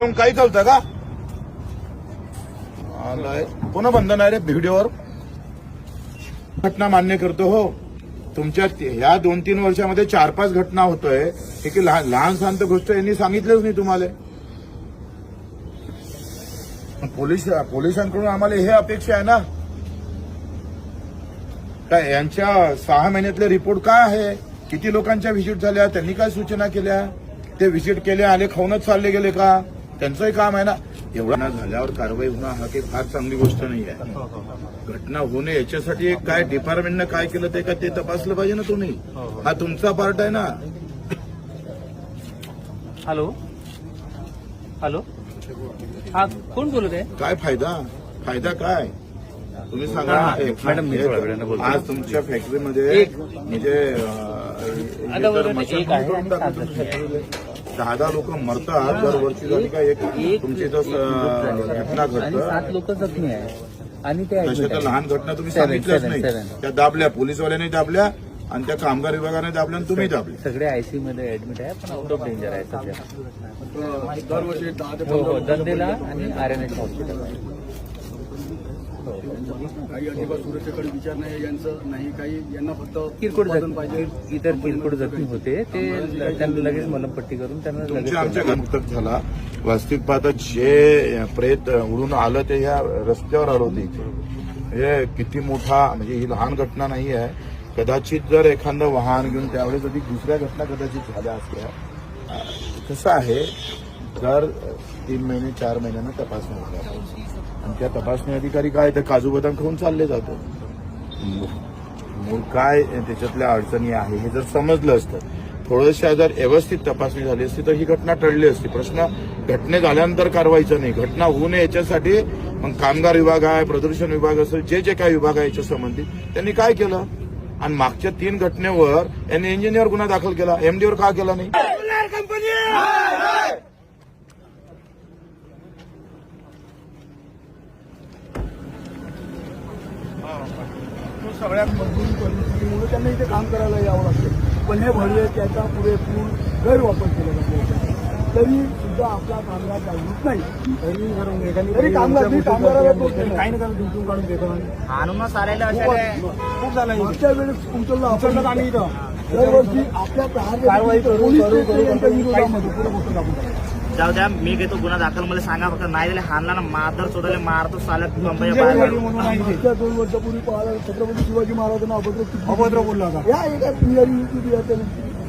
काही चालतं का? आलाय. पुन्हा बंधन आहे रे व्हिडिओवर. घटना मान्य करतो हो. तुमच्या ह्या दोन तीन वर्षामध्ये चार पाच घटना होतोय. हे की लहान लहान शांत गोष्ट यांनी सांगितलंच नाही तुम्हाला. पोलीस पोलिसांकडून आम्हाला हे अपेक्षा आहे ना? काय यांच्या सहा महिन्यातले रिपोर्ट काय आहे? किती लोकांच्या व्हिजिट झाल्या? त्यांनी काय सूचना केल्या? ते व्हिजिट केले आले खाऊनच चालले गेले का? त्यांचंही काम आहे ना. एवढा झाल्यावर कारवाई होणं हा काही फार चांगली गोष्ट नाही आहे. घटना होणे याच्यासाठी काय डिपार्टमेंटनं काय केलं ते का ते तपासलं पाहिजे ना तुम्ही. हा तुमचा पार्ट आहे ना. हॅलो. हॅलो. हा कोण बोलत आहे? काय फायदा? फायदा काय? तुम्ही सांगा हा, एक- मॅडम. आज तुमच्या फॅक्टरीमध्ये एक- म्हणजे दहा दहा लोक मरतात दरवर्षी. झाली का एक एक तुमची घटना आणि घडतं. सात लोक जखमी आहे आणि ते तशा आहे. लहान घटना तुम्ही सांगितल्याच नाही. त्या दाबल्या पोलीसवाल्याने दाबल्या आणि त्या कामगार विभागाने दाबल्या आणि तुम्ही दाबले. सगळे आयसीयू मध्ये ऍडमिट आहे पण आउट ऑफ डेंजर आहे सध्या. दरवर्षी दहा ते हो हो दंदेला आणि आर एन एच हॉस्पिटल आहे काही अजिबात सुरक्षेकडे विचार नाही. यांचं नाही काही यांना फक्त किरकोळ पाहिजे जखमी इतर किरकोळ जखमी होते. ते त्यांना लगेच मलमपट्टी करून त्यांना लगेच आमच्या मुक्तक झाला. वास्तविक पाहता जे प्रेत उडून आलं ते ह्या रस्त्यावर आलं होतं इथे. हे किती मोठा म्हणजे ही लहान घटना नाही आहे. कदाचित जर एखादं वाहन घेऊन त्यावेळेस अधिक दुसऱ्या घटना कदाचित झाल्या असल्या कसं आहे दर तीन महिने चार महिन्यानं तपासणी होतात आणि त्या तपासणी अधिकारी काय तर काजू बदाम खाऊन चालले जातो मूळ काय त्याच्यातल्या अडचणी आहे. हे जर समजलं असतं थोडंशा जर व्यवस्थित तपासणी झाली असती तर ही घटना टळली असती. प्रश्न घटने झाल्यानंतर कारवाईचा नाही. घटना होऊ नये याच्यासाठी मग कामगार विभाग आहे प्रदूषण विभाग असेल जे जे काही विभाग आहे याच्या संबंधित त्यांनी काय केलं? आणि मागच्या तीन घटनेवर यांनी इंजिनियर गुन्हा दाखल केला. एमडीवर का केला नाही? सगळ्यात मजबूत परिस्थितीमुळे त्यांना इथे काम करायला यावं लागतं. पण हे भरले त्याचा पुरेपूर गैरवापर केला जातो. तरी सुद्धा आपला कामगार जागृत नाही. तरी तरी कामगार कामगाराला. काही ना काही काढून देतो आणूनच आलेलं अशा खूप खूप झालं मागच्या वेळेस उचललं आपण. आम्ही इथं. दरवर्षी आपल्या कारवाई पोलीस स्टेशन यांच्या विरोधामध्ये पुढे गोष्ट दाखवून टाकतात. जाऊ द्या मी घेतो गुन्हा दाखल मला सांगा फक्त नाही दिले हाणला ना मारतर चोदले मारतो सालक कंपनी बाहेर. मागच्या दोन वर्षापूर्वी पाहिलं छत्रपती शिवाजी महाराजांना अभद्र अभद्र बोलला होता. या एका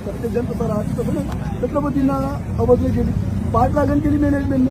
प्रत्येक जण तसं राहते तसं नाही छत्रपतींना अभद्र केली. पाच लागण केली मॅनेजमेंट